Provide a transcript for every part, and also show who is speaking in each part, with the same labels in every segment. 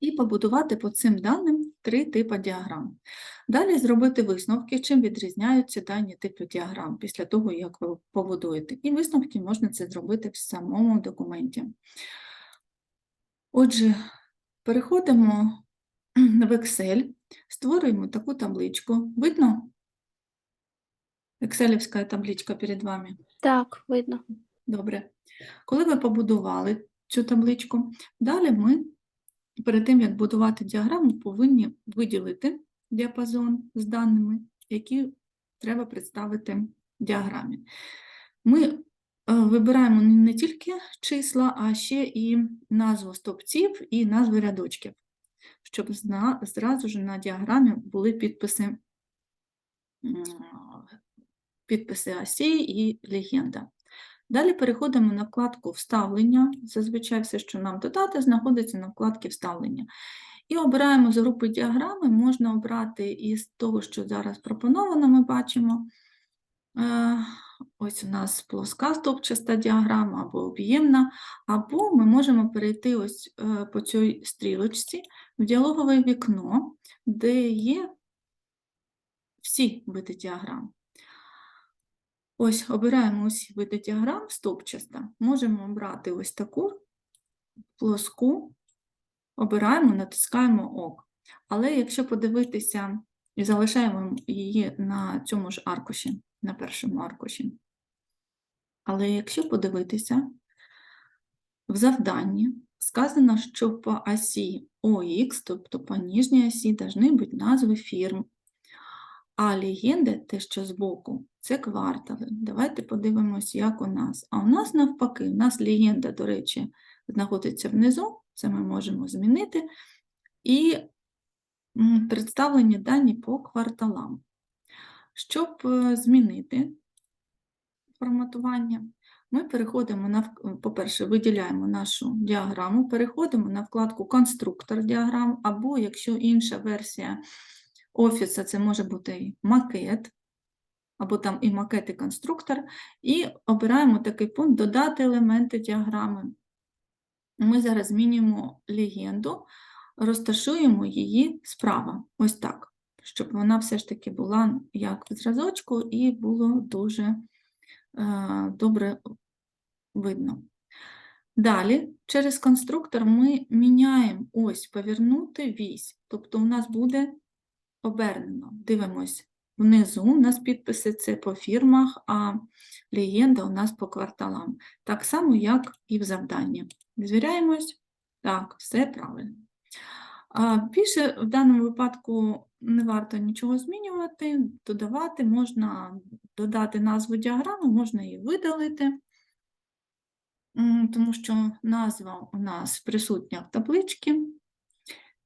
Speaker 1: і побудувати по цим даним три типи діаграм. Далі зробити висновки, чим відрізняються дані типи діаграм після того, як ви побудуєте. І висновки можна це зробити в самому документі. Отже, переходимо в Excel, створюємо таку табличку. Видно? Екселівська табличка перед вами.
Speaker 2: Так, видно.
Speaker 1: Добре. Коли ви побудували цю табличку, далі ми, перед тим, як будувати діаграму, повинні виділити діапазон з даними, які треба представити в діаграмі. Ми е, вибираємо не- тільки числа, а ще і назву стовпців і назви рядочків, щоб зразу ж на діаграмі були підписи, підписи осей і легенда. Далі переходимо на вкладку Вставлення. Зазвичай все, що нам додати, знаходиться на вкладці Вставлення. І обираємо з групи діаграми, можна обрати із того, що зараз пропоновано, ми бачимо. Е, Ось у нас плоска стовпчаста діаграма або об'ємна, або ми можемо перейти ось е, по цій стрілочці в діалогове вікно, де є всі види діаграм. Ось обираємо усі види діаграм стовпчаста. Можемо обрати ось таку плоску, обираємо, натискаємо ок. Але якщо подивитися і залишаємо її на цьому ж аркуші, на першому аркуші. Але якщо подивитися, в завданні сказано, що по осі ОХ, тобто по нижній осі, повинні бути назви фірм. А легенди, те, що збоку, це квартали. Давайте подивимось, як у нас. А у нас навпаки, у нас легенда, до речі, знаходиться внизу, це ми можемо змінити. І представлені дані по кварталам. Щоб е, змінити форматування, ми переходимо на, по-перше, виділяємо нашу діаграму, переходимо на вкладку Конструктор діаграм, або якщо інша версія офіса, це може бути і макет, або там і макет, і конструктор, і обираємо такий пункт Додати елементи діаграми. Ми зараз змінюємо легенду, розташуємо її справа, ось так, щоб вона все ж таки була як в зразочку і було дуже е, добре видно. Далі, через конструктор ми міняємо ось повернути вісь, тобто у нас буде обернено. Дивимось внизу, у нас підписи це по фірмах, а легенда у нас по кварталам. Так само, як і в завданні. Звіряємось, так, все правильно. Більше в даному випадку не варто нічого змінювати, додавати, можна додати назву діаграми, можна її видалити, тому що назва у нас присутня в табличці.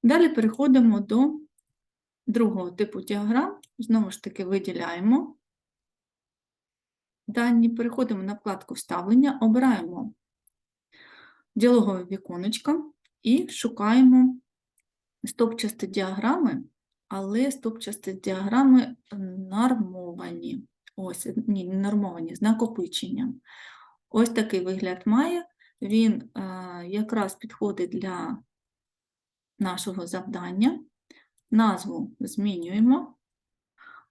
Speaker 1: Далі переходимо до другого типу діаграм. Знову ж таки виділяємо дані, переходимо на вкладку Вставлення, обираємо діалогове віконечко і шукаємо стовпчасті діаграми, але стовпчасті діаграми нормовані. Ось, ні, не нормовані, з накопиченням. Ось такий вигляд має. Він е, якраз підходить для нашого завдання. Назву змінюємо,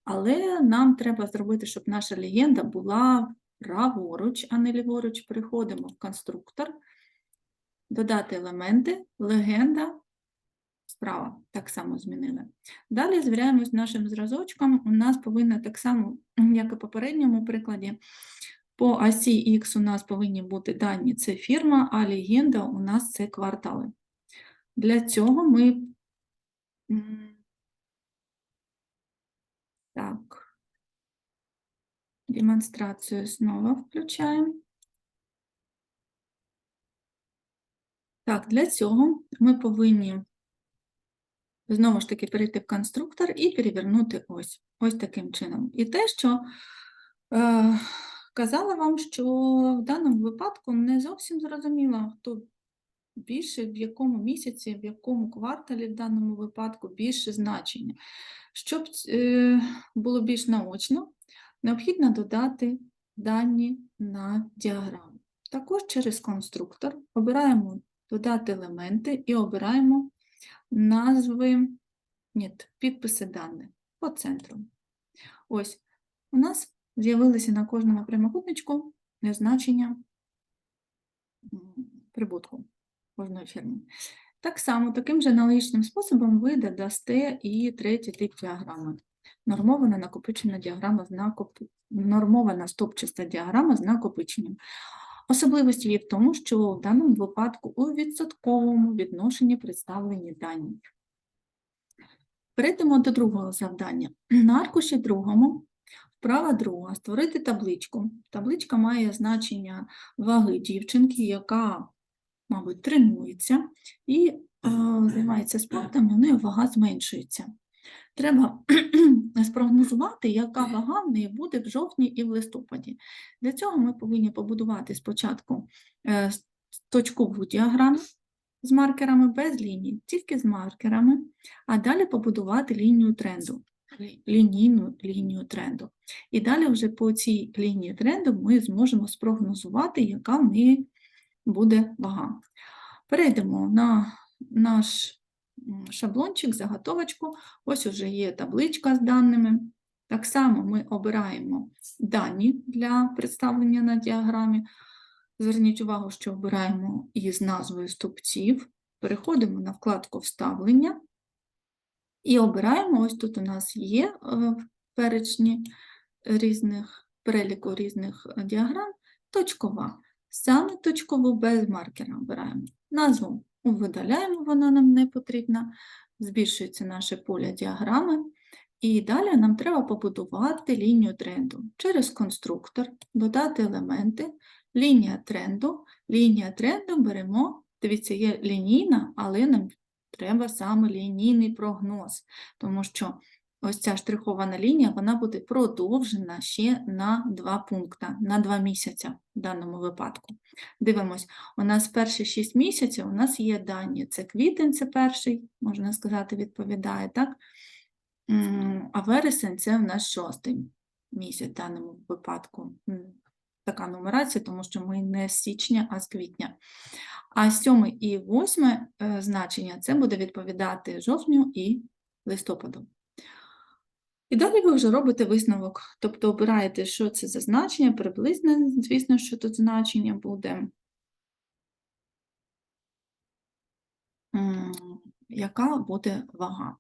Speaker 1: але нам треба зробити, щоб наша легенда була праворуч, а не ліворуч. Переходимо в конструктор, додати елементи, легенда справа, так само змінили. Далі звіряємось нашим зразочком. У нас повинна так само, як і в попередньому прикладі, по осі Х у нас повинні бути дані це фірма, а легенда у нас це квартали. Для цього ми так, демонстрацію знову включаємо. Так, для цього ми повинні знову ж таки перейти в конструктор і перевернути ось, ось таким чином. І те, що е, казала вам, що в даному випадку не зовсім зрозуміло, хто більше, в якому місяці, в якому кварталі в даному випадку більше значення. Щоб е, було більш наочно, необхідно додати дані на діаграму. Також через конструктор обираємо додати елементи і обираємо назви, ні, підписи даних по центру. Ось, у нас з'явилися на кожному прямокутничку значення прибутку кожної фірми. Так само, таким же аналогічним способом ви додасте і третій тип діаграми. Нормована накопичена діаграма з накоп... нормована стопчаста діаграма з накопиченням. Особливість є в тому, що в даному випадку у відсотковому відношенні представлені дані. Перейдемо до другого завдання. На аркуші другому, вправа друга, створити табличку. Табличка має значення ваги дівчинки, яка, мабуть, тренується і е, займається спортом, у неї вага зменшується. Треба спрогнозувати, яка вага в неї буде в жовтні і в листопаді. Для цього ми повинні побудувати спочатку е, точкову діаграму з маркерами без ліній, тільки з маркерами, а далі побудувати лінію тренду, лінійну лінію тренду. І далі вже по цій лінії тренду ми зможемо спрогнозувати, яка в неї буде вага. Перейдемо на наш шаблончик, заготовочку. Ось уже є табличка з даними. Так само ми обираємо дані для представлення на діаграмі. Зверніть увагу, що обираємо із назвою стовпців. Переходимо на вкладку Вставлення і обираємо, ось тут у нас є е, перечні різних, переліку різних е, діаграм, точкова. Саме точкову без маркера обираємо. Назву видаляємо, вона нам не потрібна. Збільшується наше поле діаграми. І далі нам треба побудувати лінію тренду через конструктор, додати елементи, лінія тренду. Лінія тренду беремо, дивіться, є лінійна, але нам треба саме лінійний прогноз, тому що ось ця штрихована лінія, вона буде продовжена ще на два пункти, на два місяці в даному випадку. Дивимось, у нас перші 6 місяців, у нас є дані, це квітень, це перший, можна сказати, відповідає, так? А вересень це у нас шостий місяць в даному випадку. Така нумерація, тому що ми не з січня, а з квітня. А сьоме і восьме е, значення це буде відповідати жовтню і листопаду. І далі ви вже робите висновок, тобто обираєте, що це за значення, приблизне, звісно, що тут значення буде. Яка буде вага?